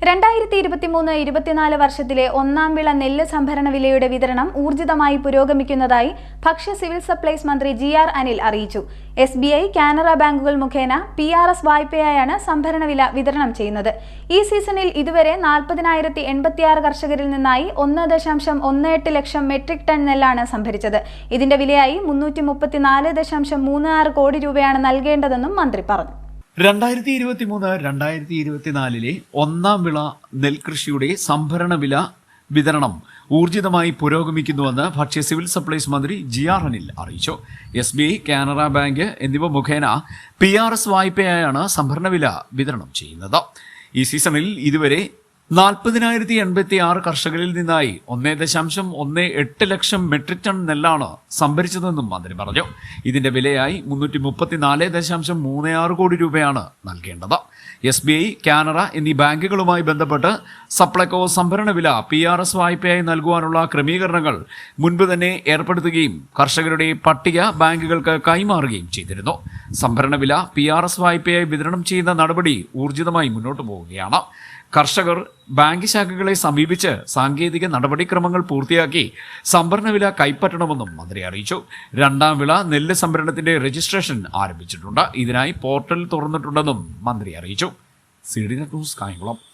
രണ്ടായിരത്തി ഇരുപത്തിമൂന്ന് ഇരുപത്തിനാല് വർഷത്തിലെ ഒന്നാം വിള നെല്ല് സംഭരണ വിലയുടെ വിതരണം ഊർജിതമായി പുരോഗമിക്കുന്നതായി ഭക്ഷ്യ സിവിൽ സപ്ലൈസ് മന്ത്രി ജി ആർ അനിൽ അറിയിച്ചു. എസ് ബി ഐ കാനറ ബാങ്കുകൾ മുഖേന പി ആർ എസ് വായ്പയായാണ് സംഭരണ വില വിതരണം ചെയ്യുന്നത്. ഈ സീസണിൽ ഇതുവരെ നാൽപ്പതിനായിരത്തി എൺപത്തിയാറ് കർഷകരിൽ നിന്നായി ഒന്ന് ദശാംശം ഒന്ന് എട്ട് ലക്ഷം മെട്രിക് ടൺ നെല്ലാണ് സംഭരിച്ചത്. ഇതിന്റെ വിലയായി മുന്നൂറ്റി മുപ്പത്തിനാല് ദശാംശം മൂന്ന് ആറ് കോടി രൂപയാണ് നൽകേണ്ടതെന്നും മന്ത്രി പറഞ്ഞു. രണ്ടായിരത്തി ഇരുപത്തി മൂന്ന് രണ്ടായിരത്തി ഇരുപത്തിനാലിലെ ഒന്നാം വിള നെൽകൃഷിയുടെ സംഭരണ വില വിതരണം ഊർജിതമായി പുരോഗമിക്കുന്നുവെന്ന് ഭക്ഷ്യ സിവിൽ സപ്ലൈസ് മന്ത്രി ജി ആർ അനിൽ അറിയിച്ചു. S B I Canara bank എന്നിവ മുഖേന പി ആർ എസ് വായ്പയായാണ് സംഭരണ വില വിതരണം ചെയ്യുന്നത്. ഈ സീസണിൽ ഇതുവരെ നാൽപ്പതിനായിരത്തി എൺപത്തി ആറ് കർഷകരിൽ നിന്നായി ഒന്നേ ദശാംശം ഒന്ന് എട്ട് ലക്ഷം മെട്രിക് ടൺ നെല്ലാണ് സംഭരിച്ചതെന്നും മന്ത്രി പറഞ്ഞു. ഇതിന്റെ വിലയായി മുന്നൂറ്റി മുപ്പത്തിനാല് ദശാംശം മൂന്ന് ആറ് കോടി രൂപയാണ് നൽകേണ്ടത്. എസ് ബി ഐ കാനറ എന്നീ ബാങ്കുകളുമായി ബന്ധപ്പെട്ട് സപ്ലൈകോ സംഭരണ വില പി ആർ എസ് വായ്പയായി നൽകുവാനുള്ള ക്രമീകരണങ്ങൾ മുൻപ് തന്നെ ഏർപ്പെടുത്തുകയും കർഷകരുടെ പട്ടിക ബാങ്കുകൾക്ക് കൈമാറുകയും ചെയ്തിരുന്നു. സംഭരണ വില പി ആർ എസ് വായ്പയായി വിതരണം ചെയ്യുന്ന നടപടി ഊർജിതമായി മുന്നോട്ട് പോവുകയാണ്. കർഷകർ ബാങ്ക് ശാഖകളെ സമീപിച്ച് സാങ്കേതിക നടപടിക്രമങ്ങൾ പൂർത്തിയാക്കി സംഭരണ വില കൈപ്പറ്റണമെന്നും മന്ത്രി അറിയിച്ചു. രണ്ടാം വിള നെല്ല് സംഭരണത്തിന്റെ രജിസ്ട്രേഷൻ ആരംഭിച്ചിട്ടുണ്ട്. ഇതിനായി പോർട്ടൽ തുറന്നിട്ടുണ്ടെന്നും മന്ത്രി അറിയിച്ചു. C news Kayamkulam.